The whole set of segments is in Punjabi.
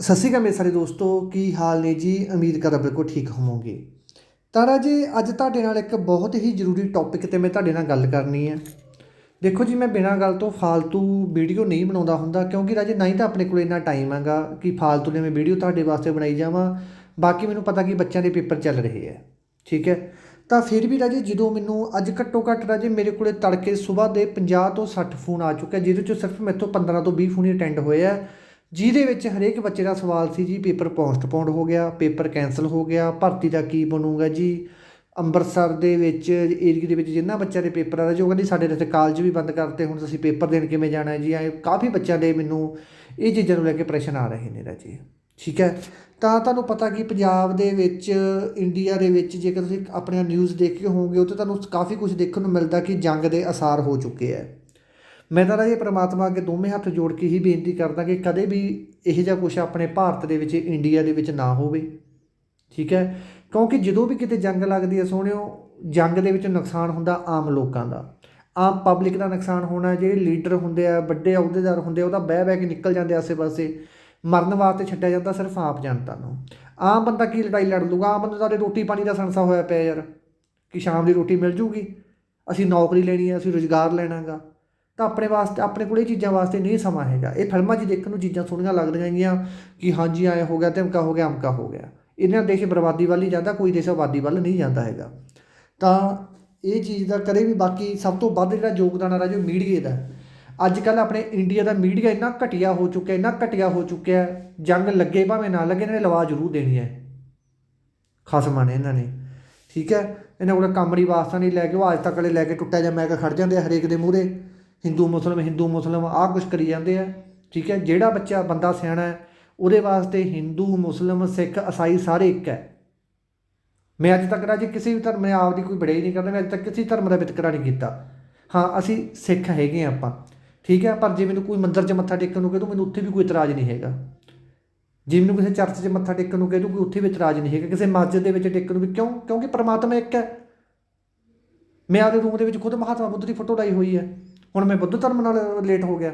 ਸਤਿ ਸ਼੍ਰੀ ਅਕਾਲ ਮੇਰੇ ਸਾਰੇ ਦੋਸਤੋ, ਕੀ ਹਾਲ ਨੇ ਜੀ? ਉਮੀਦ ਕਰਦਾ ਬਿਲਕੁਲ ਠੀਕ ਹੋਵੋਗੇ। ਤਾਂ ਰਾਜੇ ਅੱਜ ਤੁਹਾਡੇ ਨਾਲ ਇੱਕ ਬਹੁਤ ਹੀ ਜ਼ਰੂਰੀ ਟੌਪਿਕ ਤੇ ਮੈਂ ਤੁਹਾਡੇ ਨਾਲ ਗੱਲ ਕਰਨੀ ਹੈ। ਦੇਖੋ ਜੀ, ਮੈਂ ਬਿਨਾਂ ਗੱਲ ਤੋਂ ਫਾਲਤੂ ਵੀਡੀਓ ਨਹੀਂ ਬਣਾਉਂਦਾ ਹੁੰਦਾ, ਕਿਉਂਕਿ ਰਾਜੇ ਨਹੀਂ ਤਾਂ ਆਪਣੇ ਕੋਲ ਇੰਨਾ ਟਾਈਮ ਹੈਗਾ ਕਿ ਫਾਲਤੂ ਨੇ ਮੈਂ ਵੀਡੀਓ ਤੁਹਾਡੇ ਵਾਸਤੇ ਬਣਾਈ ਜਾਵਾਂ। ਬਾਕੀ ਮੈਨੂੰ ਪਤਾ ਕਿ ਬੱਚਿਆਂ ਦੇ ਪੇਪਰ ਚੱਲ ਰਹੇ ਹੈ। ਠੀਕ ਹੈ? ਤਾਂ ਫਿਰ ਵੀ ਰਾਜੇ ਜਦੋਂ ਮੈਨੂੰ ਅੱਜ ਘੱਟੋ ਘੱਟ ਰਾਜੇ ਮੇਰੇ ਕੋਲੇ ਤੜਕੇ ਸਵੇਰ ਦੇ 50 ਤੋਂ 60 ਫੋਨ ਆ ਚੁੱਕੇ ਜਿਹਦੇ ਚੋਂ ਸਿਰਫ ਮੈਥੋਂ 15 ਤੋਂ 20 ਫੋਨ ਹੀ ਅਟੈਂਡ ਹੋਏ ਆ। ਜਿਹਦੇ ਵਿੱਚ ਹਰੇਕ ਬੱਚੇ ਦਾ ਸਵਾਲ ਸੀ ਜੀ, ਪੇਪਰ ਪੋਸਟਪੋਨਡ ਹੋ ਗਿਆ, ਪੇਪਰ ਕੈਨਸਲ ਹੋ ਗਿਆ, ਭਰਤੀ ਦਾ ਕੀ ਬਣੂਗਾ ਜੀ? ਅੰਮ੍ਰਿਤਸਰ ਦੇ ਵਿੱਚ ਏਰੀਏ ਦੇ ਵਿੱਚ ਜਿੰਨਾ ਬੱਚਿਆਂ ਦੇ ਪੇਪਰ ਆ ਰਹੇ ਜੋ ਕਹਿੰਦੇ ਸਾਡੇ ਇੱਥੇ ਕਾਲਜ ਵੀ ਬੰਦ ਕਰਤੇ, ਹੁਣ ਤੁਸੀਂ ਪੇਪਰ ਦੇਣ ਕਿਵੇਂ ਜਾਣਾ ਹੈ ਜੀ? ਐ ਕਾਫੀ ਬੱਚਿਆਂ ਦੇ ਮੈਨੂੰ ਇਹ ਚੀਜ਼ਾਂ ਨੂੰ ਲੈ ਕੇ ਪ੍ਰਸ਼ਨ ਆ ਰਹੇ ਨੇ ਰਾਜੇ। ਠੀਕ ਹੈ? ਤਾਂ ਤੁਹਾਨੂੰ ਪਤਾ ਕਿ ਪੰਜਾਬ ਦੇ ਵਿੱਚ, ਇੰਡੀਆ ਦੇ ਵਿੱਚ ਜੇਕਰ ਤੁਸੀਂ ਆਪਣੀਆਂ ਨਿਊਜ਼ ਦੇਖੇ ਹੋਵੋਗੇ, ਉੱਥੇ ਤੁਹਾਨੂੰ ਕਾਫੀ ਕੁਝ ਦੇਖਣ ਨੂੰ ਮਿਲਦਾ ਕਿ ਜੰਗ ਦੇ ਅਸਾਰ ਹੋ ਚੁੱਕੇ ਹੈ। ਮੈਂ ਤਾਂ ਰਾਜੇ ਪ੍ਰਮਾਤਮਾ ਅੱਗੇ ਦੋਵੇਂ ਹੱਥ ਜੋੜ ਕੇ ਹੀ ਬੇਨਤੀ ਕਰਦਾ ਕਿ ਕਦੇ ਵੀ ਇਹੋ ਜਿਹਾ ਕੁਝ ਆਪਣੇ ਭਾਰਤ ਦੇ ਵਿੱਚ, ਇੰਡੀਆ ਦੇ ਵਿੱਚ ਨਾ ਹੋਵੇ। ਠੀਕ ਹੈ? ਕਿਉਂਕਿ ਜਦੋਂ ਵੀ ਕਿਤੇ ਜੰਗ ਲੱਗਦੀ ਹੈ ਸੋਹਣਿਓ ਜੰਗ ਦੇ ਵਿੱਚ ਨੁਕਸਾਨ ਹੁੰਦਾ ਆਮ ਲੋਕਾਂ ਦਾ। ਆਮ ਪਬਲਿਕ ਦਾ ਨੁਕਸਾਨ ਹੋਣਾ, ਜਿਹੜੇ ਲੀਡਰ ਹੁੰਦੇ ਆ, ਵੱਡੇ ਅਹੁਦੇਦਾਰ ਹੁੰਦੇ ਆ ਉਹਦਾ ਬਹਿ ਬਹਿ ਕੇ ਨਿਕਲ ਜਾਂਦੇ ਆਸੇ-ਪਾਸੇ। ਮਰਨ ਵਾਸਤੇ ਛੱਡਿਆ ਜਾਂਦਾ ਸਿਰਫ ਆਪ ਜਨਤਾ ਨੂੰ। ਆਮ ਬੰਦਾ ਕੀ ਲੜਾਈ ਲੜ ਲੂਗਾ ਆਮ ਬੰਦਾ ਤਾਂ ਰੋਟੀ ਪਾਣੀ ਦਾ ਸੰਸਾ ਹੋਇਆ ਪਿਆ ਯਾਰ। ਕਿ ਸ਼ਾਮ ਦੀ ਰੋਟੀ ਮਿਲ ਜੂਗੀ। ਅਸੀਂ ਨੌਕਰੀ ਲੈਣੀ ਹੈ, ਅਸੀਂ ਰੁਜ਼ਗਾਰ ਲੈਣਾਗਾ। ਤਾਂ ਆਪਣੇ ਵਾਸਤੇ, ਆਪਣੇ ਕੋਲ ਇਹ ਚੀਜ਼ਾਂ ਵਾਸਤੇ ਨਹੀਂ ਸਮਾਂ ਹੈਗਾ। ਇਹ ਫਿਲਮਾਂ 'ਚ ਦੇਖਣ ਨੂੰ ਚੀਜ਼ਾਂ ਸੋਹਣੀਆਂ ਲੱਗਦੀਆਂ ਹੈਗੀਆਂ ਕਿ ਹਾਂਜੀ, ਆਏ ਹੋ ਗਿਆ, ਧਮਕਾ ਹੋ ਗਿਆ ਅਮਕਾ ਹੋ ਗਿਆ। ਇਹਨਾਂ ਦੇਸ਼ ਬਰਬਾਦੀ ਵੱਲ ਹੀ ਜਾਂਦਾ, ਕੋਈ ਦੇਸ਼ ਆਬਾਦੀ ਵੱਲ ਨਹੀਂ ਜਾਂਦਾ ਹੈਗਾ। ਤਾਂ ਇਹ ਚੀਜ਼ ਦਾ ਕਦੇ ਵੀ ਬਾਕੀ ਸਭ ਤੋਂ ਵੱਧ ਜਿਹੜਾ ਯੋਗਦਾਨ ਆ ਰਾਜੋ ਮੀਡੀਆ ਦਾ ਅੱਜ ਕੱਲ ਆਪਣੇ ਇੰਡੀਆ ਦਾ ਮੀਡੀਆ ਇੰਨਾ ਘਟੀਆ ਹੋ ਚੁੱਕਿਆ, ਇੰਨਾ ਘਟੀਆ ਹੋ ਚੁੱਕਿਆ ਜੰਗ ਲੱਗੇ ਭਾਵੇਂ ਨਾ ਲੱਗੇ, ਇਹਨਾਂ ਨੇ ਲਵਾ ਜ਼ਰੂਰ ਦੇਣੀ ਹੈ। ਖਸਮਾਂ ਨੇ ਇਹਨਾਂ ਨੇ। ਠੀਕ ਹੈ? ਇਹਨਾਂ ਕੋਲ ਕੰਮ ਕਾਮੜੀ ਵਾਸਤਾ ਨਹੀਂ ਲੈ ਕੇ ਉਹ ਅੱਜ ਤੱਕ ਵਾਲੇ ਲੈ ਕੇ ਟੁੱਟਿਆ ਜਾਂ ਮੈਂ ਖੜ ਜਾਂਦੇ ਆ ਹਰੇਕ ਦੇ ਮੂਹਰੇ। ਹਿੰਦੂ, ਮੁਸਲਮ ਹਿੰਦੂ, ਮੁਸਲਮ, ਆਹ ਕੁਛ ਕਰੀ ਜਾਂਦੇ ਆ, ਠੀਕ ਹੈ? ਜਿਹੜਾ ਬੱਚਾ, ਬੰਦਾ ਸਿਆਣਾ ਹੈ, ਉਹਦੇ ਵਾਸਤੇ ਹਿੰਦੂ, ਮੁਸਲਮ, ਸਿੱਖ ਈਸਾਈ ਸਾਰੇ ਇੱਕ ਹੈ। ਮੈਂ ਅੱਜ ਤੱਕ ਰਾਜੀ ਕਿਸੇ ਵੀ ਧਰਮ ਨੇ ਆਪਦੀ ਕੋਈ ਬੜਾਈ ਨਹੀਂ ਕਰਦਾ, ਮੈਂ ਅੱਜ ਤੱਕ ਕਿਸੇ ਧਰਮ ਦਾ ਵਿਤਕਰਾ ਨਹੀਂ ਕੀਤਾ। ਹਾਂ, ਅਸੀਂ ਸਿੱਖ ਹੈਗੇ ਆ ਆਪਾਂ, ਠੀਕ ਹੈ? ਪਰ ਜੇ ਮੈਨੂੰ ਕੋਈ ਮੰਦਿਰ 'ਚ ਮੱਥਾ ਟੇਕਣ ਨੂੰ ਕਹੇ ਤੂੰ ਮੈਨੂੰ ਉੱਥੇ ਵੀ ਕੋਈ ਇਤਰਾਜ਼ ਨਹੀਂ ਹੈਗਾ। ਜੇ ਮੈਨੂੰ ਕਿਸੇ ਚਰਚ 'ਚ ਮੱਥਾ ਟੇਕਣ ਨੂੰ ਕਹੇ ਤੂੰ ਕੋਈ ਉੱਥੇ ਵੀ ਇਤਰਾਜ਼ ਨਹੀਂ ਹੈਗਾ। ਕਿਸੇ ਮਸਜਿਦ ਦੇ ਵਿੱਚ ਟੇਕਣ ਨੂੰ ਵੀ ਕਿਉਂ? ਕਿਉਂਕਿ ਪਰਮਾਤਮਾ ਇੱਕ ਹੈ। ਮੈਂ ਆਪਦੇ ਰੂਮ ਦੇ ਵਿੱਚ ਖੁਦ ਮਹਾਤਮਾ ਬੁੱਧ ਦੀ ਫੋਟੋ ਲਾਈ ਹੋਈ ਹੈ। ਹੁਣ ਮੈਂ ਬੁੱਧ ਧਰਮ ਨਾਲ ਰਿਲੇਟ ਹੋ ਗਿਆ,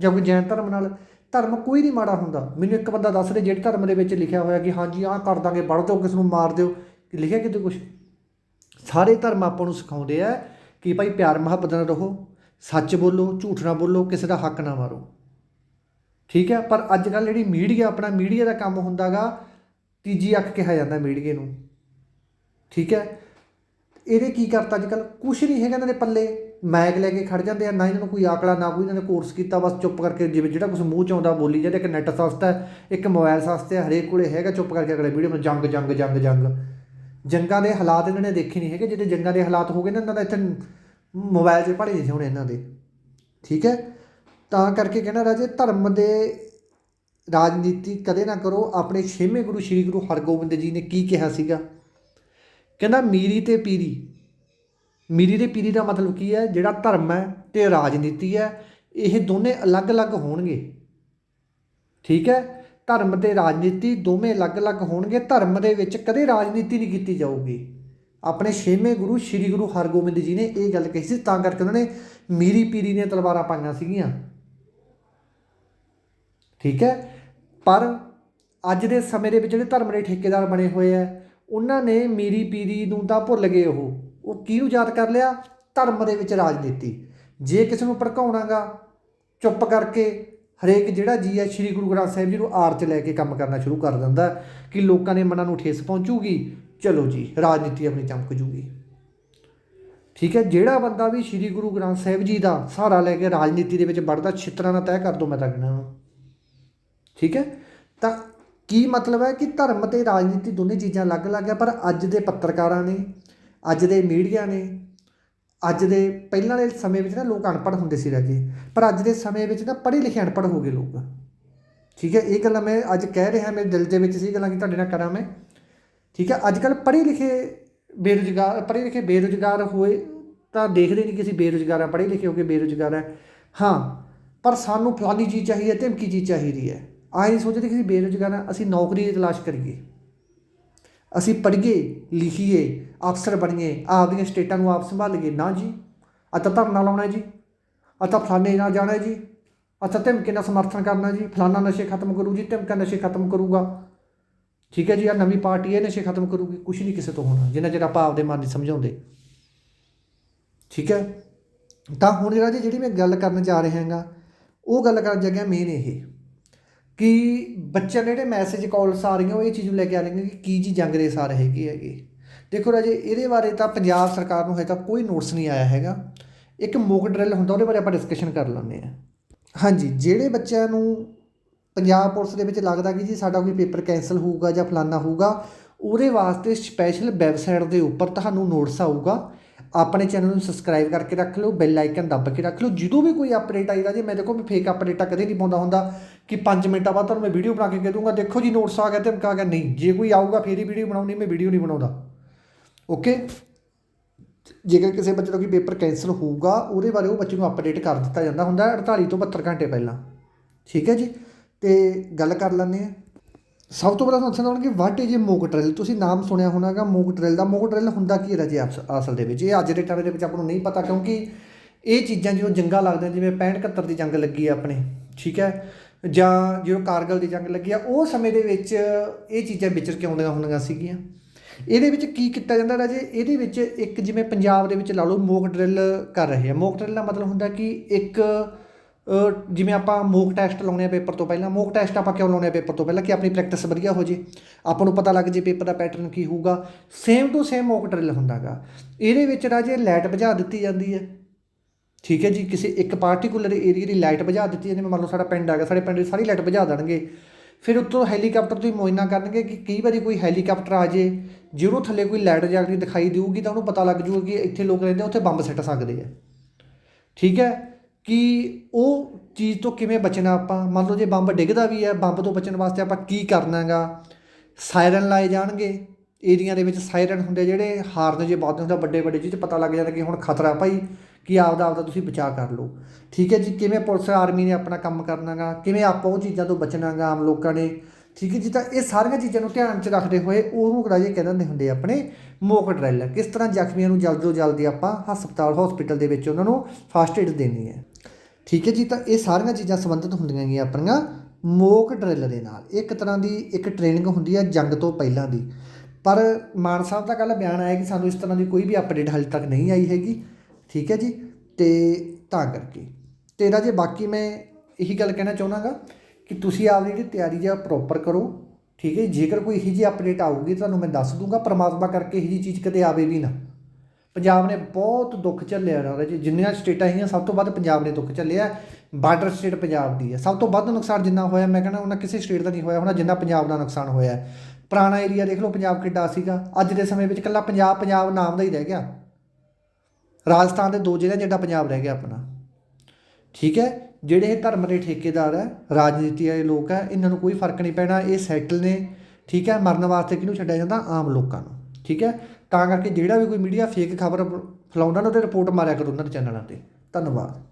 ਜਾਂ ਕੋਈ ਜੈਨ ਧਰਮ ਨਾਲ, ਧਰਮ ਕੋਈ ਨਹੀਂ ਮਾੜਾ ਹੁੰਦਾ। ਮੈਨੂੰ ਇੱਕ ਬੰਦਾ ਦੱਸ ਰਿਹਾ ਜਿਹੜੇ ਧਰਮ ਦੇ ਵਿੱਚ ਲਿਖਿਆ ਹੋਇਆ ਕਿ ਹਾਂਜੀ, ਆਹ ਕਰ ਦਾਂਗੇ, ਵੜ ਦਿਓ, ਕਿਸ ਨੂੰ ਮਾਰ ਦਿਓ, ਕਿ ਲਿਖਿਆ ਕਿਤੇ ਕੁਝ ਸਾਰੇ ਧਰਮ ਆਪਾਂ ਨੂੰ ਸਿਖਾਉਂਦੇ ਆ ਕਿ ਭਾਈ ਪਿਆਰ ਮੁਹੱਬਤ ਨਾਲ ਰਹੋ, ਸੱਚ ਬੋਲੋ, ਝੂਠ ਨਾ ਬੋਲੋ, ਕਿਸੇ ਦਾ ਹੱਕ ਨਾ ਮਾਰੋ। ਠੀਕ ਹੈ? ਪਰ ਅੱਜ ਕੱਲ ਜਿਹੜੀ ਮੀਡੀਆ, ਆਪਣਾ ਮੀਡੀਆ ਦਾ ਕੰਮ ਹੁੰਦਾਗਾ, ਤੀਜੀ ਅੱਖ ਕਿਹਾ ਜਾਂਦਾ ਮੀਡੀਆ ਨੂੰ। ਠੀਕ ਹੈ? ਇਹਦੇ ਕੀ ਕਰਤਾ ਅੱਜ ਕੱਲ ਕੁਛ ਨਹੀਂ ਹੈਗਾ ਇਹਨਾਂ ਦੇ ਪੱਲੇ। ਮੈਗ ਲੈ ਕੇ ਖੜ ਜਾਂਦੇ ਆ, ਨਾ ਇਹਨਾਂ ਨੂੰ ਕੋਈ ਆਕੜਾ, ਨਾ ਕੋਈ ਇਹਨਾਂ ਨੇ ਕੋਰਸ ਕੀਤਾ, ਬਸ ਚੁੱਪ ਕਰਕੇ ਜਿਵੇਂ ਜਿਹੜਾ ਕੁਝ ਮੂੰਹ ਚ ਆਉਂਦਾ ਬੋਲੀ ਜਾਂਦੇ, ਇੱਕ ਨੈਟ ਸਸਤਾ ਹੈ, ਇੱਕ ਮੋਬਾਈਲ ਸਸਤਾ ਹੈ ਹਰੇਕ ਕੋਲੇ ਹੈਗਾ, ਚੁੱਪ ਕਰਕੇ ਅਗਲੇ ਵੀਡੀਓ ਵਿੱਚ ਜੰਗ ਜੰਗ ਜੰਗ ਜੰਗ। ਜੰਗਾਂ ਦੇ ਹਾਲਾਤ ਇਹਨਾਂ ਨੇ ਦੇਖੇ ਨਹੀਂ ਹੈਗੇ ਜਿਹੜੇ ਜੰਗਾਂ ਦੇ ਹਾਲਾਤ ਹੋ ਗਏ ਨਾ, ਇਹਨਾਂ ਦਾ ਇੱਥੇ ਮੋਬਾਈਲ 'ਚ ਪੜੇ ਨਹੀਂ ਸੀ ਹੁਣ ਇਹਨਾਂ ਦੇ। ਠੀਕ ਹੈ? ਤਾਂ ਕਰਕੇ ਕਹਿੰਦਾ ਰਾਜੇ, ਧਰਮ ਦੇ ਰਾਜਨੀਤੀ ਕਦੇ ਨਾ ਕਰੋ, ਆਪਣੇ ਛੇਵੇਂ ਗੁਰੂ ਸ੍ਰੀ ਗੁਰੂ ਹਰਗੋਬਿੰਦ ਜੀ ਨੇ ਕੀ ਕਿਹਾ ਸੀਗਾ? ਕਹਿੰਦਾ, ਮੀਰੀ ਤੇ ਪੀਰੀ ਮੀਰੀ ਤੇ ਪੀਰੀ ਦਾ ਮਤਲਬ ਕੀ ਹੈ? ਜਿਹੜਾ ਧਰਮ ਹੈ ਤੇ ਰਾਜਨੀਤੀ ਹੈ, ਇਹ ਦੋਨੇ ਅਲੱਗ-ਅਲੱਗ ਹੋਣਗੇ। ਠੀਕ ਹੈ? ਧਰਮ ਤੇ ਰਾਜਨੀਤੀ ਦੋਵੇਂ ਅਲੱਗ-ਅਲੱਗ ਹੋਣਗੇ। ਧਰਮ ਦੇ ਵਿੱਚ ਕਦੇ ਰਾਜਨੀਤੀ ਨਹੀਂ ਕੀਤੀ ਜਾਊਗੀ। ਆਪਣੇ ਛੇਵੇਂ ਗੁਰੂ ਸ੍ਰੀ ਗੁਰੂ ਹਰਗੋਬਿੰਦ ਜੀ ਨੇ ਇਹ ਗੱਲ ਕਹੀ ਸੀ, ਤਾਂ ਕਰਕੇ ਉਹਨਾਂ ਨੇ ਮੀਰੀ ਪੀਰੀ ਨੇ ਤਲਵਾਰਾਂ ਪਾਈਆਂ ਸੀਗੀਆਂ। ਠੀਕ ਹੈ? ਪਰ ਅੱਜ ਦੇ ਸਮੇਂ ਦੇ ਵਿੱਚ ਜਿਹੜੇ ਧਰਮ ਦੇ ਠੇਕੇਦਾਰ ਬਣੇ ਹੋਏ ਆ ਉਹਨਾਂ ਨੇ ਮੀਰੀ ਪੀਰੀ ਨੂੰ ਤਾਂ ਭੁੱਲ ਗਏ ਉਹ। ਉਹ ਕਿਹਨੂੰ ਯਾਦ ਕਰ ਲਿਆ? ਧਰਮ ਦੇ ਵਿੱਚ ਰਾਜਨੀਤੀ। ਜੇ ਕਿਸੇ ਨੂੰ ਭੜਕਾਉਣਾਗਾ, ਚੁੱਪ ਕਰਕੇ ਹਰੇਕ ਜਿਹੜਾ ਜੀ ਹੈ, ਸ੍ਰੀ ਗੁਰੂ ਗ੍ਰੰਥ ਸਾਹਿਬ ਜੀ ਨੂੰ ਆਰ 'ਚ ਲੈ ਕੇ ਕੰਮ ਕਰਨਾ ਸ਼ੁਰੂ ਕਰ ਦਿੰਦਾ ਕਿ ਲੋਕਾਂ ਦੇ ਮਨਾਂ ਨੂੰ ਠੇਸ ਪਹੁੰਚੂਗੀ, ਚਲੋ ਜੀ, ਰਾਜਨੀਤੀ ਆਪਣੀ ਚਮਕ ਜੂਗੀ ਠੀਕ ਹੈ, ਜਿਹੜਾ ਬੰਦਾ ਵੀ ਸ੍ਰੀ ਗੁਰੂ ਗ੍ਰੰਥ ਸਾਹਿਬ ਜੀ ਦਾ ਸਹਾਰਾ ਲੈ ਕੇ ਰਾਜਨੀਤੀ ਦੇ ਵਿੱਚ ਵੜਦਾ ਛਿੱਤਰਾਂ ਨਾਲ ਤੈਅ ਕਰ ਦੋ ਮੈਂ ਤਾਂ ਕਹਿੰਦਾ। ਠੀਕ ਹੈ, ਤਾਂ ਕੀ ਮਤਲਬ ਹੈ ਕਿ ਧਰਮ ਤੇ ਰਾਜਨੀਤੀ ਦੋਨੇ ਚੀਜ਼ਾਂ ਅਲੱਗ-ਅਲੱਗ ਹੈ, ਪਰ ਅੱਜ ਦੇ ਪੱਤਰਕਾਰਾਂ ਨੇ ਅੱਜ ਦੇ ਮੀਡੀਆ ਨੇ, ਅੱਜ ਦੇ ਪਹਿਲਾਂ ਵਾਲੇ ਸਮੇਂ ਵਿੱਚ ਨਾ ਲੋਕ ਅਨਪੜ੍ਹ ਹੁੰਦੇ ਸੀ ਰਾਜੇ, ਪਰ ਅੱਜ ਦੇ ਸਮੇਂ ਵਿੱਚ ਨਾ ਪੜ੍ਹੇ ਲਿਖੇ ਅਨਪੜ੍ਹ ਹੋ ਗਏ ਲੋਕ। ਠੀਕ ਹੈ, ਇਹ ਗੱਲਾਂ ਮੈਂ ਅੱਜ ਕਹਿ ਰਿਹਾ ਮੇਰੇ ਦਿਲ ਦੇ ਵਿੱਚ ਸੀ ਗੱਲਾਂ ਕਿ ਤੁਹਾਡੇ ਨਾਲ ਕਰਾਂ ਮੈਂ। ਠੀਕ ਹੈ, ਅੱਜ ਕੱਲ ਪੜ੍ਹੇ ਲਿਖੇ ਬੇਰੁਜ਼ਗਾਰ, ਪੜ੍ਹੇ ਲਿਖੇ ਬੇਰੁਜ਼ਗਾਰ ਹੋਏ ਤਾਂ ਦੇਖਦੇ ਨਹੀਂ ਕਿ ਅਸੀਂ ਬੇਰੁਜ਼ਗਾਰ ਆ ਪੜ੍ਹੇ ਲਿਖੇ ਹੋ ਕੇ ਬੇਰੁਜ਼ਗਾਰ ਹੈ। ਹਾਂ, ਪਰ ਸਾਨੂੰ ਫਲਾਨੀ ਚੀਜ਼ ਚਾਹੀਦੀ ਹੈ, ਧਮਕੀ ਚੀਜ਼ ਚਾਹੀਦੀ ਹੈ। ਆਏ ਨਹੀਂ ਸੋਚਦੇ ਕਿ ਅਸੀਂ ਬੇਰੁਜ਼ਗਾਰ ਹਾਂ, ਅਸੀਂ ਨੌਕਰੀ ਦੀ ਤਲਾਸ਼ ਕਰੀਏ। ਅਸੀਂ ਪੜ੍ਹੀਏ, ਲਿਖੀਏ ਅਫਸਰ ਬਣੀਏ, ਆਪਦੀਆਂ ਸਟੇਟਾਂ ਨੂੰ ਆਪ ਸੰਭਾਲੀਏ। ਨਾ ਜੀ ਆ ਤਾਂ ਧਰਨਾ ਲਾਉਣਾ ਜੀ ਆ ਤਾਂ ਫਲਾਣੇ ਨਾਲ ਜਾਣਾ ਜੀ ਅੱਛਾ ਧਮਕੀ ਨਾਲ ਸਮਰਥਨ ਕਰਨਾ ਜੀ। ਫਲਾਨਾ ਨਸ਼ੇ ਖਤਮ ਕਰੂ ਜੀ ਧਮਕਾ ਨਸ਼ੇ ਖਤਮ ਕਰੂਗਾ। ਠੀਕ ਹੈ ਜੀ ਆ ਨਵੀਂ ਪਾਰਟੀ ਇਹ ਨਸ਼ੇ ਖਤਮ ਕਰੂਗੀ। ਕੁਝ ਨਹੀਂ ਕਿਸੇ ਤੋਂ ਹੋਣਾ, ਜਿੰਨਾ ਚਿਰ ਆਪਾਂ ਆਪਦੇ ਮਨ ਨਹੀਂ ਸਮਝਾਉਂਦੇ। ਠੀਕ ਹੈ? ਤਾਂ ਹੁਣ ਜਿਹੜਾ ਜੀ, ਜਿਹੜੀ ਮੈਂ ਗੱਲ ਕਰਨ ਜਾ ਰਿਹਾ ਹਾਂਗਾ, ਉਹ ਗੱਲ ਕਰਨ ਜਗ੍ਹਾ ਮੇਨ ਇਹ ਕਿ ਬੱਚਿਆਂ ਦੇ ਜਿਹੜੇ ਮੈਸੇਜ ਕਾਲਸ ਆ ਰਹੀਆਂ, ਉਹ ਇਹ ਚੀਜ਼ ਨੂੰ ਲੈ ਕੇ ਆ ਰਹੀਆਂ ਕਿ ਕੀ ਜੀ ਜੰਗ ਆ ਰਹੇ ਹੈਗੇ ਹੈਗੇ। ਦੇਖੋ ਰਾਜੇ, ਇਹਦੇ ਬਾਰੇ ਤਾਂ ਪੰਜਾਬ ਸਰਕਾਰ ਨੂੰ ਹਜੇ ਤੱਕ ਕੋਈ ਨੋਟਿਸ ਨਹੀਂ ਆਇਆ ਹੈਗਾ। ਇੱਕ ਮੋਕ ਡਰਿਲ ਹੁੰਦਾ, ਉਹਦੇ ਬਾਰੇ ਆਪਾਂ ਡਿਸਕਸ਼ਨ ਕਰ ਲੈਂਦੇ ਆ ਹਾਂਜੀ, ਜਿਹੜੇ ਬੱਚਿਆਂ ਨੂੰ ਪੰਜਾਬ ਪੁਲਿਸ ਦੇ ਵਿੱਚ ਲੱਗਦਾ ਕਿ ਜੀ ਸਾਡਾ ਕੋਈ ਪੇਪਰ ਕੈਨਸਲ ਹੋਊਗਾ ਜਾਂ ਫਲਾਨਾ ਹੋਊਗਾ, ਉਹਦੇ ਵਾਸਤੇ ਸਪੈਸ਼ਲ ਵੈਬਸਾਈਟ ਦੇ ਉੱਪਰ ਤੁਹਾਨੂੰ ਨੋਟਿਸ ਆਊਗਾ। ਆਪਣੇ ਚੈਨਲ ਨੂੰ ਸਬਸਕ੍ਰਾਈਬ ਕਰਕੇ ਰੱਖ ਲਓ ਬੈਲ ਆਈਕਨ ਦੱਬ ਕੇ ਰੱਖ ਲਓ। ਜਦੋਂ ਵੀ ਕੋਈ ਅਪਡੇਟ ਆਈ ਰਾਜੇ ਮੈਂ ਦੇਖੋ ਮੈਂ ਫੇਕ ਅਪਡੇਟਾਂ ਕਦੇ ਨਹੀਂ ਪਾਉਂਦਾ ਹੁੰਦਾ ਕਿ 5 ਮਿੰਟਾਂ ਬਾਅਦ ਤੁਹਾਨੂੰ ਮੈਂ ਵੀਡੀਓ ਬਣਾ ਕੇ ਕਹਿ ਦੂੰਗਾ, ਦੇਖੋ ਜੀ ਨੋਟਸ ਆ ਗਿਆ ਤੇ ਆ ਗਿਆ। ਨਹੀਂ, ਜੇ ਕੋਈ ਆਊਗਾ, ਫੇਰ ਹੀ ਵੀਡੀਓ ਬਣਾਉਣੀ, ਮੈਂ ਵੀਡੀਓ ਨਹੀਂ ਬਣਾਉਂਦਾ। ਓਕੇ? ਜੇਕਰ ਕਿਸੇ ਬੱਚੇ ਦਾ ਕੋਈ ਪੇਪਰ ਕੈਂਸਲ ਹੋਊਗਾ, ਉਹਦੇ ਬਾਰੇ ਉਹ ਬੱਚੇ ਨੂੰ ਅਪਡੇਟ ਕਰ ਦਿੱਤਾ ਜਾਂਦਾ ਹੁੰਦਾ ਹੈ 48 ਤੋਂ 72 ਘੰਟੇ ਪਹਿਲਾਂ। ਠੀਕ ਹੈ ਜੀ? ਤੇ ਗੱਲ ਕਰ ਲੈਂਦੇ ਆ ਸਭ ਤੋਂ ਪਹਿਲਾਂ ਤੁਹਾਨੂੰ ਦੱਸਣਾ ਕਿ what is a mock drill ਤੁਸੀਂ ਨਾਮ ਸੁਣਿਆ ਹੋਣਾਗਾ ਮੋਕ ਡਰਿਲ ਦਾ। ਮੋਕ ਡਰਿਲ ਹੁੰਦਾ ਕੀ ਹੈ ਜੀ ਆਪਸ- ਅਸਲ ਦੇ ਵਿੱਚ? ਇਹ ਅੱਜ ਦੇ ਟਾਈਮ ਦੇ ਵਿੱਚ ਆਪਾਂ ਨੂੰ ਨਹੀਂ ਪਤਾ, ਕਿਉਂਕਿ ਇਹ ਚੀਜ਼ਾਂ ਜਦੋਂ ਜੰਗਾਂ ਲੱਗਦੀਆਂ, ਜਿਵੇਂ 65 71 ਦੀ ਜੰਗ ਲੱਗੀ ਆ ਆਪਣੇ, ਠੀਕ ਹੈ? ਜਾਂ ਜਦੋਂ ਕਾਰਗਲ ਦੀ ਜੰਗ ਲੱਗੀ ਆ, ਉਹ ਸਮੇਂ ਦੇ ਵਿੱਚ ਇਹ ਚੀਜ਼ਾਂ ਵਿਚਰ ਕੇ ਆਉਂਦੀਆਂ ਹੁੰਦੀਆਂ ਸੀਗੀਆਂ। ਇਹਦੇ ਵਿੱਚ ਕੀ ਕੀਤਾ ਜਾਂਦਾ ਰਾਜੇ? ਇਹਦੇ ਵਿੱਚ ਇੱਕ ਜਿਵੇਂ ਪੰਜਾਬ ਦੇ ਵਿੱਚ ਲਾ ਲਓ ਮੋਕ ਡਰਿਲ ਕਰ ਰਹੇ ਆ। ਮੋਕ ਡਰਿਲ ਦਾ ਮਤਲਬ ਹੁੰਦਾ ਕਿ ਇੱਕ ਜਿਵੇਂ ਆਪਾਂ ਮੋਕ ਟੈਸਟ ਲਾਉਣੇ ਆ ਪੇਪਰ ਤੋਂ ਪਹਿਲਾਂ, ਮੋਕ ਟੈਸਟ ਆਪਾਂ ਕਿਉਂ ਲਾਉਣੇ ਆ ਪੇਪਰ ਤੋਂ ਪਹਿਲਾਂ? ਕਿ ਆਪਣੀ ਪ੍ਰੈਕਟਿਸ ਵਧੀਆ ਹੋ ਜੇ। ਆਪਾਂ ਨੂੰ ਪਤਾ ਲੱਗ ਜੇ ਪੇਪਰ ਦਾ ਪੈਟਰਨ ਕੀ ਹੋਊਗਾ। Same to same mock drill ਹੁੰਦਾਗਾ ਇਹਦੇ ਵਿੱਚ ਰਾਜੇ ਲਾਈਟ ਬੁਝਾ ਦਿੱਤੀ ਜਾਂਦੀ ਹੈ ਠੀਕ ਹੈ ਜੀ? ਕਿਸੇ ਇੱਕ ਪਾਰਟਿਕੂਲਰ ਏਰੀਆ ਦੀ ਲਾਈਟ ਬੁਝਾ ਦਿੱਤੀ ਜਾਂਦੀ ਜਿਵੇਂ ਮੰਨ ਲਓ ਸਾਡਾ ਪਿੰਡ ਹੈਗਾ ਸਾਡੇ ਪਿੰਡ ਦੀ ਸਾਰੀ ਲਾਈਟ ਬੁਝਾ ਦੇਣਗੇ। ਫਿਰ ਉੱਤੋਂ ਹੈਲੀਕਾਪਟਰ ਤੋਂ ਹੀ ਮੁਆਇਨਾ ਕਰਨਗੇ ਕਿ ਕਈ ਵਾਰੀ ਕੋਈ ਹੈਲੀਕਾਪਟਰ ਆ ਜੇ ਜਿਹਨੂੰ ਥੱਲੇ ਕੋਈ ਲਾਈਟ ਜਗਦੀ ਦਿਖਾਈ ਦੇਊਗੀ ਤਾਂ ਉਹਨੂੰ ਪਤਾ ਲੱਗ ਜੂਗਾ ਕਿ ਇੱਥੇ ਲੋਕ ਰਹਿੰਦੇ ਉੱਥੇ ਬੰਬ ਸਿੱਟ ਸਕਦੇ ਆ। ਠੀਕ ਹੈ? ਕਿ ਉਹ ਚੀਜ਼ ਤੋਂ ਕਿਵੇਂ ਬਚਣਾ ਆਪਾਂ? ਮੰਨ ਲਓ ਜੇ ਬੰਬ ਡਿੱਗਦਾ ਵੀ ਹੈ, ਬੰਬ ਤੋਂ ਬਚਣ ਵਾਸਤੇ ਆਪਾਂ ਕੀ ਕਰਨਾਗਾ ਸਾਇਰਨ ਲਾਏ ਜਾਣਗੇ। ਏਰੀਆ ਦੇ ਵਿੱਚ ਸਾਇਰਨ ਹੁੰਦੇ ਜਿਹੜੇ ਹਾਰਨ ਜੇ ਬਾਦ ਹੁੰਦਾ ਵੱਡੇ ਵੱਡੇ ਜਿਹਦੇ ਪਤਾ ਲੱਗ ਜਾਂਦਾ ਕਿ ਹੁਣ ਖਤਰਾ ਭਾਈ। ਕਿ ਆਪਦਾ ਆਪਦਾ ਤੁਸੀਂ ਬਚਾਅ ਕਰ ਲਓ। ਠੀਕ ਹੈ ਜੀ, ਕਿਵੇਂ ਪੁਲਿਸ ਆਰਮੀ ਨੇ ਆਪਣਾ ਕੰਮ ਕਰਨਾਗਾ, ਕਿਵੇਂ ਆਪਾਂ ਉਹ ਚੀਜ਼ਾਂ ਤੋਂ ਬਚਣਾਗਾ ਆਮ ਲੋਕਾਂ ਨੇ। ਠੀਕ ਹੈ ਜੀ, ਤਾਂ ਇਹ ਸਾਰੀਆਂ ਚੀਜ਼ਾਂ ਨੂੰ ਧਿਆਨ 'ਚ ਰੱਖਦੇ ਹੋਏ ਉਹਨੂੰ ਰਾਜੇ ਕਹਿ ਦਿੰਦੇ ਹੁੰਦੇ ਆਪਣੇ ਮੋਕ ਡਰਿਲ। ਕਿਸ ਤਰ੍ਹਾਂ ਜ਼ਖਮੀਆਂ ਨੂੰ ਜਲਦ ਤੋਂ ਜਲਦੀ ਆਪਾਂ ਹਸਪਤਾਲ ਹਸਪੀਟਲ ਦੇ ਵਿੱਚ ਉਹਨਾਂ ਨੂੰ ਫਸਟ ਏਡ ਦੇਣੀ ਹੈ। ਠੀਕ ਹੈ ਜੀ, ਤਾਂ ਇਹ ਸਾਰੀਆਂ ਚੀਜ਼ਾਂ ਸੰਬੰਧਿਤ ਹੁੰਦੀਆਂ ਗੀਆਂ ਆਪਣੀਆਂ ਮੋਕ ਡਰਿਲ ਦੇ ਨਾਲ। ਇੱਕ ਤਰ੍ਹਾਂ ਦੀ ਇੱਕ ਟ੍ਰੇਨਿੰਗ ਹੁੰਦੀ ਹੈ ਜੰਗ ਤੋਂ ਪਹਿਲਾਂ ਦੀ। ਪਰ ਮਾਨ ਸਾਹਿਬ ਦਾ ਕੱਲ ਬਿਆਨ ਆਇਆ ਕਿ ਸਾਨੂੰ ਇਸ ਤਰ੍ਹਾਂ ਦੀ ਕੋਈ ਵੀ ਅਪਡੇਟ ਹਾਲੇ ਤੱਕ ਨਹੀਂ ਆਈ ਹੈਗੀ। ਠੀਕ ਹੈ ਜੀ? ਤੇ ਤਾਂ ਕਰਕੇ। ਤੇ ਰਾਜੇ, ਬਾਕੀ ਮੈਂ ਇਹੀ ਗੱਲ ਕਹਿਣਾ ਚਾਹੁੰਦਾਗਾ ਕਿ ਤੁਸੀਂ ਆਪਦੀ ਜਿਹੜੀ ਤਿਆਰੀ ਜਾਂ ਪ੍ਰੋਪਰ ਕਰੋ, ਠੀਕ ਹੈ ਜੀ। ਜੇਕਰ ਕੋਈ ਇਹੀ ਜਿਹੀ ਅਪਡੇਟ ਆਊਗੀ, ਤੁਹਾਨੂੰ ਮੈਂ ਦੱਸ ਦੂੰਗਾ, ਪ੍ਰਮਾਤਮਾ ਕਰਕੇ ਇਹੀ ਜਿਹੀ ਚੀਜ਼ ਕਦੇ ਆਵੇ ਵੀ ਨਾ। ਪੰਜਾਬ ਨੇ ਬਹੁਤ ਦੁੱਖ ਝੱਲਿਆ ਨਾ ਜੀ ਜਿੰਨੀਆਂ ਸਟੇਟਾਂ ਹੈਗੀਆਂ ਸਭ ਤੋਂ ਵੱਧ ਪੰਜਾਬ ਨੇ ਦੁੱਖ ਝੱਲਿਆ। ਬਾਰਡਰ ਸਟੇਟ ਪੰਜਾਬ ਦੀ ਹੈ। ਸਭ ਤੋਂ ਵੱਧ ਨੁਕਸਾਨ ਜਿੰਨਾ ਹੋਇਆ, ਮੈਂ ਕਹਿੰਦਾ ਉਹਨਾਂ ਕਿਸੇ ਸਟੇਟ ਦਾ ਨਹੀਂ ਹੋਇਆ ਹੋਣਾ, ਜਿੰਨਾ ਪੰਜਾਬ ਦਾ ਨੁਕਸਾਨ ਹੋਇਆ ਪੁਰਾਣਾ ਏਰੀਆ ਦੇਖ ਲਓ, ਪੰਜਾਬ ਕਿੱਡਾ ਸੀਗਾ। ਅੱਜ ਦੇ ਸਮੇਂ ਵਿੱਚ ਇਕੱਲਾ ਪੰਜਾਬ ਪੰਜਾਬ ਨਾਮ ਦਾ ਹੀ ਰਹਿ ਗਿਆ। ਰਾਜਸਥਾਨ ਦੇ ਦੋ ਜ਼ਿਲ੍ਹੇ ਜਿੱਡਾ ਪੰਜਾਬ ਰਹਿ ਗਿਆ ਆਪਣਾ। ਠੀਕ ਹੈ? ਜਿਹੜੇ ਇਹ ਧਰਮ ਦੇ ਠੇਕੇਦਾਰ ਹੈ, ਰਾਜਨੀਤੀ ਵਾਲੇ ਲੋਕ ਹੈ, ਇਹਨਾਂ ਨੂੰ ਕੋਈ ਫ਼ਰਕ ਨਹੀਂ ਪੈਣਾ, ਇਹ ਸੈਟਲ ਨੇ। ਠੀਕ ਹੈ? ਮਰਨ ਵਾਸਤੇ ਕਿਹਨੂੰ ਛੱਡਿਆ ਜਾਂਦਾ? ਆਮ ਲੋਕਾਂ ਨੂੰ। ਠੀਕ ਹੈ? ਤਾਂ ਕਰਕੇ ਜਿਹੜਾ ਵੀ ਕੋਈ ਮੀਡੀਆ ਫੇਕ ਖਬਰ ਫੈਲਾਉਂਦਾ ਨਾ, ਉਹਦੇ ਰਿਪੋਰਟ ਮਾਰਿਆ ਕਰੋ ਉਹਨਾਂ ਦੇ ਚੈਨਲਾਂ ਤੇ। ਧੰਨਵਾਦ।